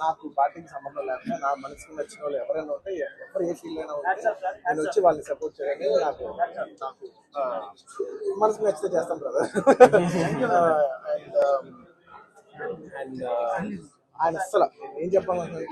నాకు పార్టీకి సంబంధం లేకుండా నా మనసుకు నచ్చిన వాళ్ళు ఎవరైనా ఉంటే ఎవరు ఏ ఫీల్డ్ అయినా ఉంటే నేను వచ్చి వాళ్ళని సపోర్ట్ చేయాలి నాకు మనసుకు నచ్చితే చేస్తాం బ్రదర్ అండ్ అండ్ ఆయన అస్సలు ఏం చెప్పాలంటే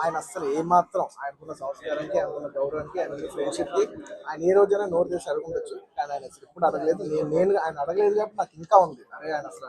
ఆయన అస్సలు ఏమాత్రం ఆయనకున్న సంస్కారానికి ఆయనకున్న గౌరవానికి ఆయన ఫ్రెండ్షిప్కి ఆయన ఏ రోజైనా నోరు చేసి అడుగుండొచ్చు కానీ ఆయన అసలు ఎప్పుడు అడగలేదు. నేను నేను ఆయన అడగలేదు కాబట్టి నాకు ఇంకా ఉంది. అరే ఆయన అసలు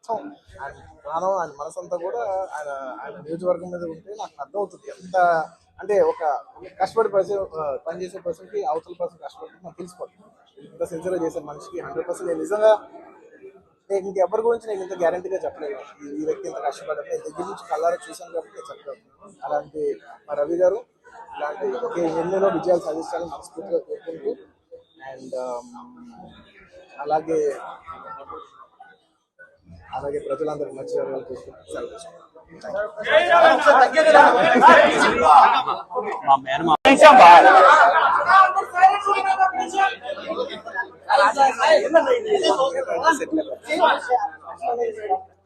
మొత్తం ఆయన ప్రాణం ఆయన మనసంతా కూడా ఆయన ఆయన నియోజకవర్గం మీద ఉంటే నాకు అర్థమవుతుంది. ఎంత అంటే ఒక కష్టపడి పర్సన్ పనిచేసే పర్సన్కి అవతల పర్సన్ కష్టపడి నాకు తెలిసిపోతుంది ఇంత సిన్సియర్గా చేసే మనిషికి హండ్రెడ్ పర్సెంట్ నేను నిజంగా నేను ఇంకెవరి గురించి నేను ఇంత గ్యారంటీగా చెప్పలేదు ఈ- వ్యక్తి ఇంత కష్టపడ్డారు నేను దగ్గర నుంచి కళ్ళారా చూశాను కాబట్టి నేను చెప్పలేదు అలాంటి మా రవి గారు ఇలాంటి ఎన్నెన్నో విజయాలు సాధించాలని మనస్ఫూర్తిగా కోరుకుంటూ అండ్ అలాగే అలాగే ప్రజలందరూ మంచి జరగాలని చూసుకుంటూ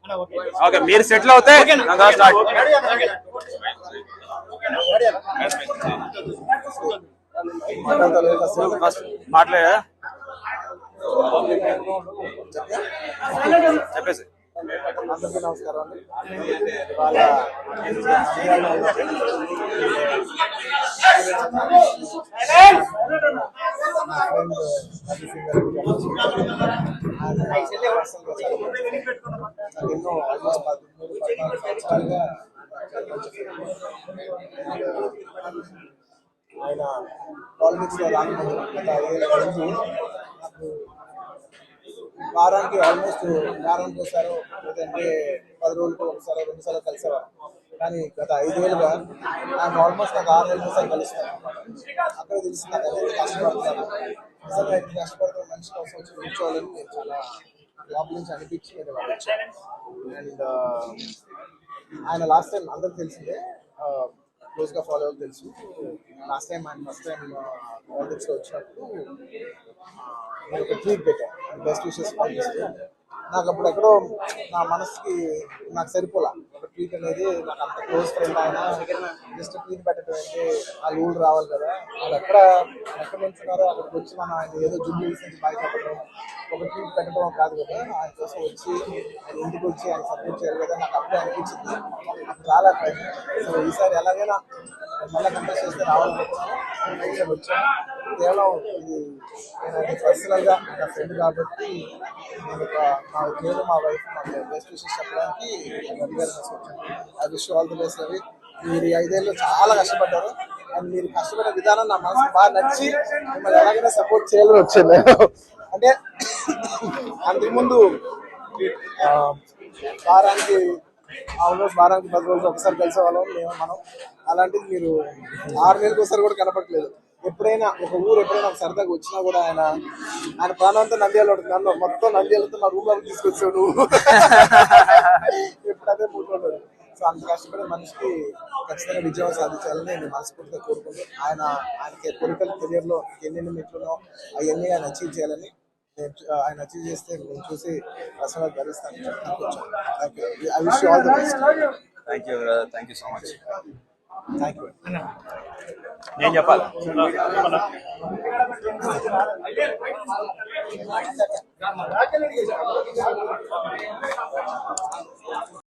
సెలవు ఓకే మీరు సెటిల్ అవుతే స్టార్ట్. మాట్లాడతా చెప్పేసి. అందరికీ నమస్కారం అండి ఆయన ఎన్నో ఆల్మోస్ట్ పదమూడు పద్నాలుగు సంవత్సరాలుగా ఆయన పాలిటిక్స్లో గత వారానికి ఆల్మోస్ట్ వారానికి ఒకసారి లేదంటే పది రోజులకు ఒకసారి రెండు సార్లు కలిసేవారు. కానీ గత ఐదు వేలుగా నాకు ఆల్మోస్ట్ నాకు ఆరు వేలు సార్ కలుస్తాను అక్కడ తెలిసి నాకు ఎంత కష్టపడతాను నిజంగా ఎంత కష్టపడుతున్న మనిషి కోసం వచ్చి కూర్చోవాలని నేను చాలా లోపల నుంచి అనిపించి వాళ్ళు అండ్ ఆయన లాస్ట్ టైం అందరికి తెలిసిందే క్లోజ్గా ఫాలో అవ్వాలి తెలుసు లాస్ట్ టైం ఆయన ఫస్ట్ టైం పాలిటిక్స్లో వచ్చినప్పుడు ఆ, నేను ఒక ట్వీట్ పెట్టాను బెస్ట్ విషెస్ పంపిస్తూ నాకు అప్పుడు ఎక్కడో నా మనసుకి నాకు సరిపోలా. ఒక ట్వీట్ అనేది నాకు అంత క్లోజ్ ఫ్రెండ్ ఆయన. జస్ట్ ట్వీట్ పెట్టడం అంటే ఆ ఊళ్ళు రావాలి కదా. వాళ్ళు ఎక్కడ ఎక్కడ నుంచున్నారో అక్కడికి వచ్చి మనం ఆయన ఏదో జుబ్లీ నుంచి బయట ఒక ట్వీట్ పెట్టడం కాదు కదా. ఆయన కోసం వచ్చి ఆయన ఇంటికి వచ్చి ఆయన సపోర్ట్ చేయాలి కదా. నాకు అప్పుడే అనిపించింది. నాకు చాలా సో ఈసారి ఎలాగైనా మళ్ళీ కంటెస్ట్ చేస్తే రావాలనుకున్నాను అయితే వచ్చాను కేవలం ఇది నేను పర్సనల్ నా ఫ్రెండ్ కాబట్టి నేను ఒక మా నేను మా వైఫ్ మాకు బెస్ట్ విషెస్ చెప్పడానికి రవి గారు వచ్చాను I wish all the best Ravi మీరు ఐదేళ్ళు చాలా కష్టపడ్డారు అండ్ మీరు కష్టపడే విధానం నా మనసు బాగా నచ్చి మిమ్మల్ని ఎలాగైనా సపోర్ట్ చేయాలని వచ్చాను అంటే అంతకుముందు వారానికి ఆల్మోస్ట్ వారానికి పది రోజులు ఒకసారి కలిసే వాళ్ళం మేము మనం. అలాంటిది మీరు ఆరు నెలలకు ఒకసారి కూడా కనపట్లేదు ఎప్పుడైనా ఒక ఊరు ఎప్పుడైనా ఒక సరదాగా వచ్చినా కూడా ఆయన ఆయన ప్రాణంతో నంద్యాల ఉంటుంది. నన్ను మొత్తం నంద్యాలతో నా రూమ్లోకి తీసుకొచ్చావు నువ్వు. ఎప్పుడు అదే మూడు సో అంత కష్టపడే మనిషికి ఖచ్చితంగా విజయం సాధించాలని నేను మనస్ఫూర్తిగా కోరుకుంటాను ఆయన ఆయనకి పొలిటికల్ కెరియర్లో లో ఎన్ని మెట్లునో అవన్నీ ఆయన అచీవ్ చేయాలని నేను ఆయన అచీవ్ చేస్తే నేను చూసి personal భరిస్తాను I wish all the best thank you thank you so much thank you నేను చెప్పాలి?